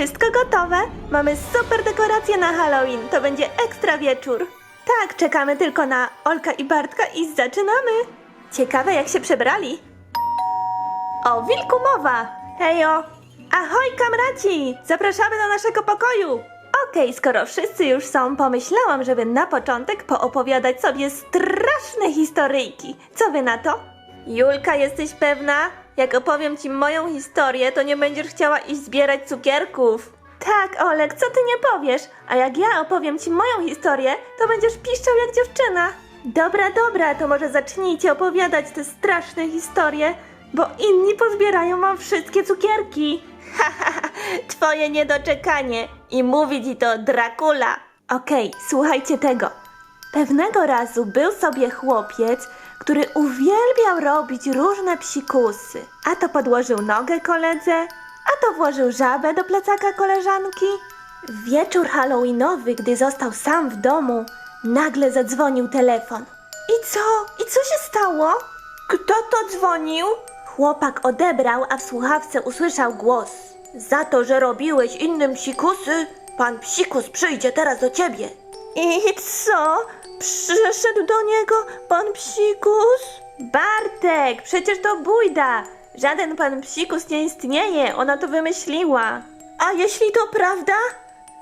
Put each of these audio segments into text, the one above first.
Wszystko gotowe? Mamy super dekoracje na Halloween. To będzie ekstra wieczór. Tak, czekamy tylko na Olka i Bartka i zaczynamy. Ciekawe jak się przebrali. O wilku mowa! Hejo! Ahoj kamraci! Zapraszamy do naszego pokoju! Okej, skoro wszyscy już są, pomyślałam, żeby na początek poopowiadać sobie straszne historyjki. Co wy na to? Julka, jesteś pewna? Jak opowiem ci moją historię, to nie będziesz chciała iść zbierać cukierków. Tak, Olek, co ty nie powiesz? A jak ja opowiem ci moją historię, to będziesz piszczał jak dziewczyna. Dobra, dobra, to może zacznijcie opowiadać te straszne historie, bo inni pozbierają wam wszystkie cukierki. Haha, twoje niedoczekanie. I mówi ci to Dracula. Okej, słuchajcie tego. Pewnego razu był sobie chłopiec, który uwielbiał robić różne psikusy. A to podłożył nogę koledze, a to włożył żabę do plecaka koleżanki. Wieczór halloweenowy, gdy został sam w domu, nagle zadzwonił telefon. I co? I co się stało? Kto to dzwonił? Chłopak odebrał, a w słuchawce usłyszał głos. Za to, że robiłeś innym psikusy, pan psikus przyjdzie teraz do ciebie. I co? Przyszedł do niego pan psikus? Bartek, przecież to bójda. Żaden pan psikus nie istnieje, ona to wymyśliła. A jeśli to prawda?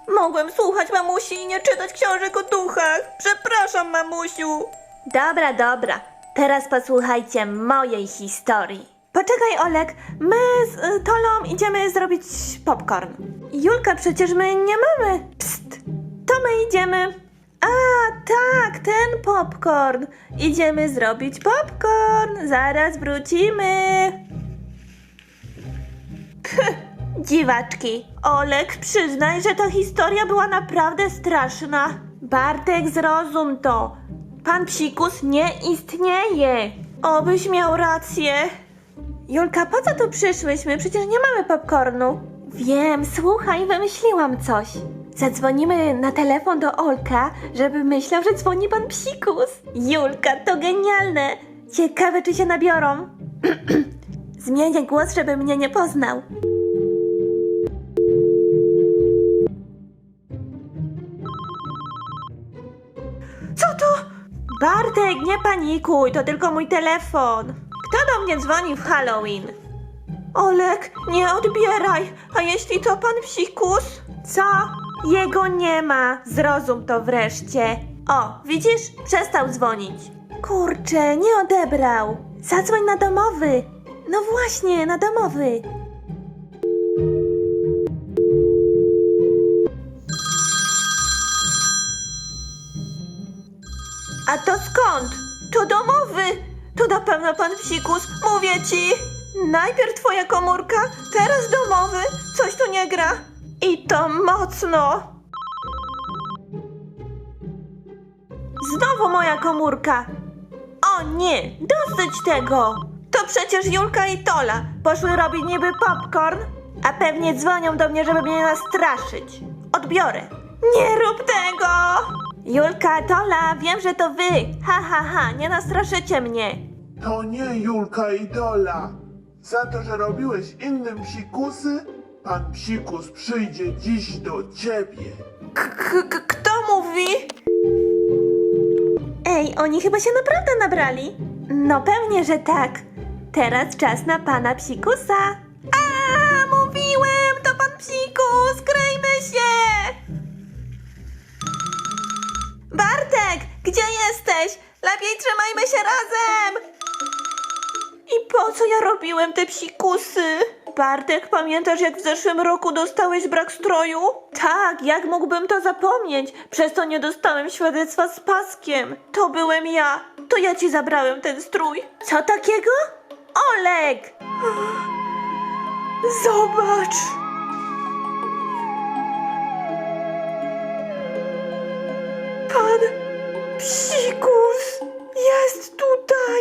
Mogłem słuchać mamusi i nie czytać książek o duchach. Przepraszam, mamusiu. Dobra, dobra. Teraz posłuchajcie mojej historii. Poczekaj, Olek, my z y, Tolą idziemy zrobić popcorn. Julka, przecież my nie mamy. Psst, to my idziemy. A, tak, popcorn. Idziemy zrobić popcorn. Zaraz wrócimy. Pch, dziwaczki. Olek, przyznaj, że ta historia była naprawdę straszna. Bartek, zrozum to. Pan psikus nie istnieje. Obyś miał rację. Julka, po co tu przyszłyśmy? Przecież nie mamy popcornu. Wiem, słuchaj, wymyśliłam coś. Zadzwonimy na telefon do Olka, żeby myślał, że dzwoni pan psikus. Julka, to genialne. Ciekawe, czy się nabiorą. Zmienię głos, żeby mnie nie poznał. Co to? Bartek, nie panikuj, to tylko mój telefon. Kto do mnie dzwoni w Halloween? Olek, nie odbieraj. A jeśli to pan psikus? Co? Jego nie ma. Zrozum to wreszcie. O, widzisz? Przestał dzwonić. Kurczę, nie odebrał. Zadzwoń na domowy. No właśnie, na domowy. A to skąd? To domowy! To na pewno pan psikus, mówię ci! Najpierw twoja komórka, teraz domowy, coś tu nie gra. I to mocno! Znowu moja komórka! O nie, dosyć tego! To przecież Julka i Tola poszły robić niby popcorn, a pewnie dzwonią do mnie, żeby mnie nastraszyć. Odbiorę. Nie rób tego! Julka, Tola, wiem, że to wy. Ha, ha, ha, nie nastraszycie mnie. To nie Julka i Dola. Za to, że robiłeś innym psikusy, pan psikus przyjdzie dziś do ciebie. K- k- kto mówi? Ej, oni chyba się naprawdę nabrali. No pewnie, że tak. Teraz czas na pana psikusa. A, mówiłem, to pan psikus, kryjmy się! Bartek, gdzie jesteś? Lepiej trzymajmy się razem! I po co ja robiłem te psikusy? Bartek, pamiętasz jak w zeszłym roku dostałeś brak stroju? Tak, jak mógłbym to zapomnieć? Przez to nie dostałem świadectwa z paskiem. To byłem ja. To ja ci zabrałem ten strój. Co takiego? Olek! Zobacz! Pan psikus jest tutaj!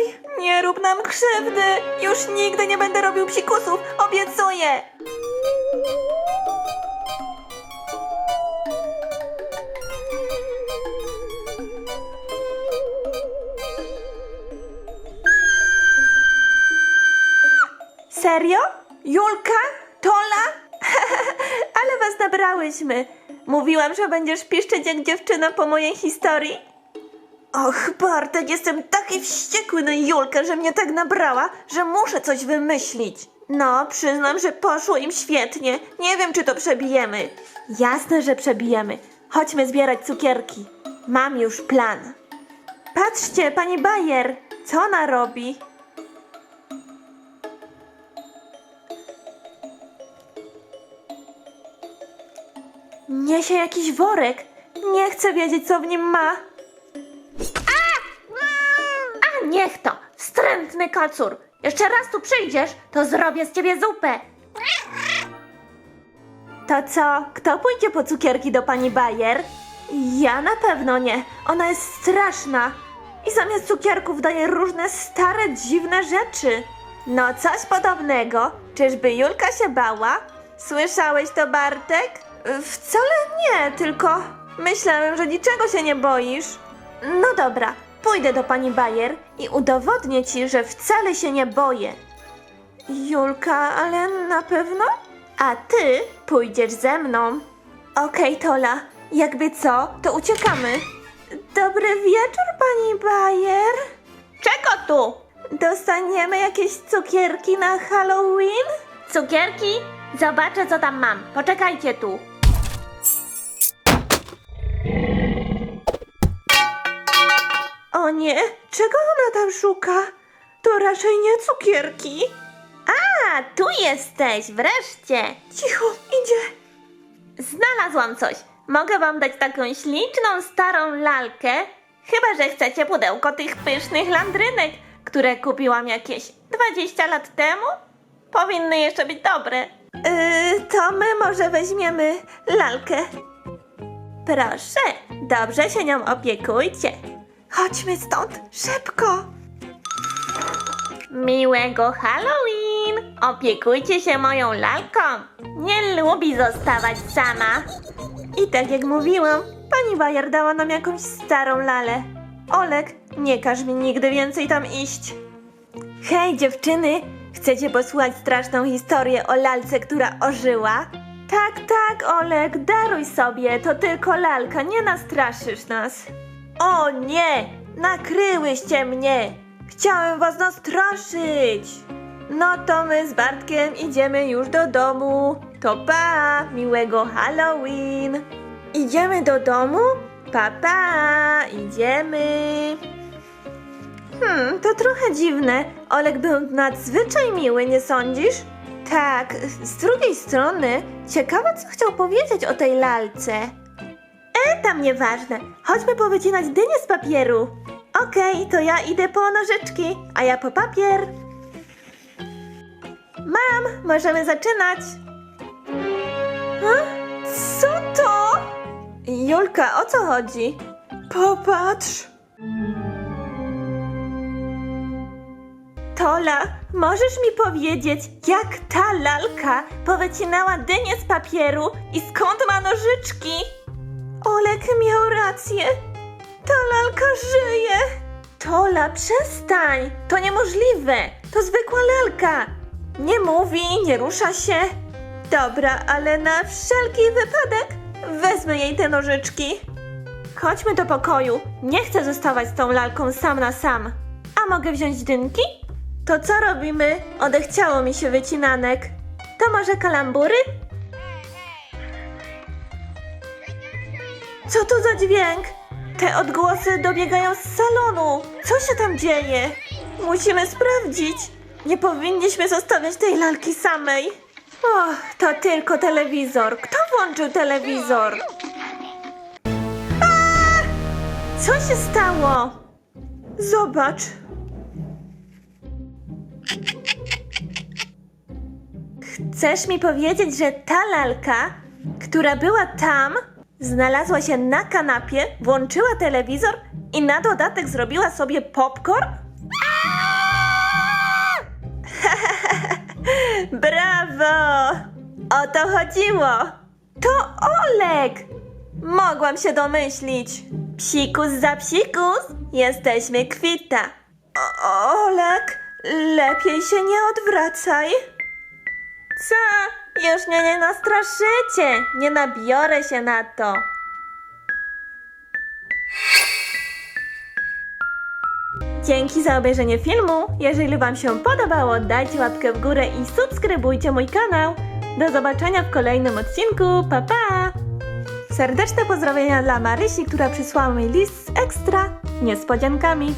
Nam krzywdy! Już nigdy nie będę robił psikusów, obiecuję! Serio? Julka? Tola? Ale was nabrałyśmy. Mówiłam, że będziesz piszczeć jak dziewczyna po mojej historii. Och, Bartek, jestem taki wściekły na Julkę, że mnie tak nabrała, że muszę coś wymyślić. No, przyznam, że poszło im świetnie. Nie wiem, czy to przebijemy. Jasne, że przebijemy. Chodźmy zbierać cukierki. Mam już plan. Patrzcie, pani Bayer, co ona robi? Niesie jakiś worek. Nie chcę wiedzieć, co w nim ma. Niech to! Wstrętny kocur! Jeszcze raz tu przyjdziesz, to zrobię z ciebie zupę! To co? Kto pójdzie po cukierki do pani Bayer? Ja na pewno nie. Ona jest straszna. I zamiast cukierków daje różne stare, dziwne rzeczy. No, coś podobnego. Czyżby Julka się bała? Słyszałeś to, Bartek? Wcale nie, tylko myślałem, że niczego się nie boisz. No dobra, pójdę do pani Bayer i udowodnię ci, że wcale się nie boję. Julka, ale na pewno? A ty pójdziesz ze mną. Okej, Tola, jakby co, to uciekamy. Dobry wieczór, pani Bayer. Czego tu? Dostaniemy jakieś cukierki na Halloween? Cukierki? Zobaczę, co tam mam. Poczekajcie tu. Nie, czego ona tam szuka? To raczej nie cukierki. A, tu jesteś, wreszcie. Cicho, idzie. Znalazłam coś. Mogę wam dać taką śliczną, starą lalkę. Chyba, że chcecie pudełko tych pysznych landrynek, które kupiłam jakieś 20 lat temu. Powinny jeszcze być dobre. Yy, to my może weźmiemy lalkę. Proszę, dobrze się nią opiekujcie. Chodźmy stąd, szybko. Miłego Halloween! Opiekujcie się moją lalką. Nie lubi zostawać sama. I tak jak mówiłam, pani Bayer dała nam jakąś starą lalę. Olek, nie każ mi nigdy więcej tam iść. Hej dziewczyny, chcecie posłuchać straszną historię o lalce, która ożyła? Tak, tak, Olek, daruj sobie, to tylko lalka, nie nastraszysz nas. O nie, nakryłyście mnie. Chciałem was nastraszyć. No to my z Bartkiem idziemy już do domu. To pa, miłego Halloween. Idziemy do domu? Pa, pa, idziemy. Hmm, to trochę dziwne. Olek był nadzwyczaj miły, nie sądzisz? Tak, z drugiej strony, ciekawe co chciał powiedzieć o tej lalce. E, tam nieważne. Chodźmy powycinać dynię z papieru. Okej, to ja idę po nożyczki, a ja po papier. Mam, możemy zaczynać. Co to? Julka, o co chodzi? Popatrz. Tola, możesz mi powiedzieć, jak ta lalka powycinała dynię z papieru i skąd ma nożyczki? Olek miał rację. Ta lalka żyje. Tola, przestań. To niemożliwe. To zwykła lalka. Nie mówi, nie rusza się. Dobra, ale na wszelki wypadek wezmę jej te nożyczki. Chodźmy do pokoju. Nie chcę zostawać z tą lalką sam na sam. A mogę wziąć dynki? To co robimy? Odechciało mi się wycinanek. To może kalambury? Co to za dźwięk? Te odgłosy dobiegają z salonu. Co się tam dzieje? Musimy sprawdzić. Nie powinniśmy zostawiać tej lalki samej. O, to tylko telewizor. Kto włączył telewizor? Co się stało? Zobacz. Chcesz mi powiedzieć, że ta lalka, która była tam, znalazła się na kanapie, włączyła telewizor i na dodatek zrobiła sobie popcorn? Brawo! O to chodziło! To Olek! Mogłam się domyślić. Psikus za psikus, jesteśmy kwita. O, Olek, lepiej się nie odwracaj. Co? Już mnie nie nastraszycie. Nie nabiorę się na to. Dzięki za obejrzenie filmu. Jeżeli Wam się podobało, dajcie łapkę w górę i subskrybujcie mój kanał. Do zobaczenia w kolejnym odcinku. Pa pa! Serdeczne pozdrowienia dla Marysi, która przysłała mi list z ekstra niespodziankami.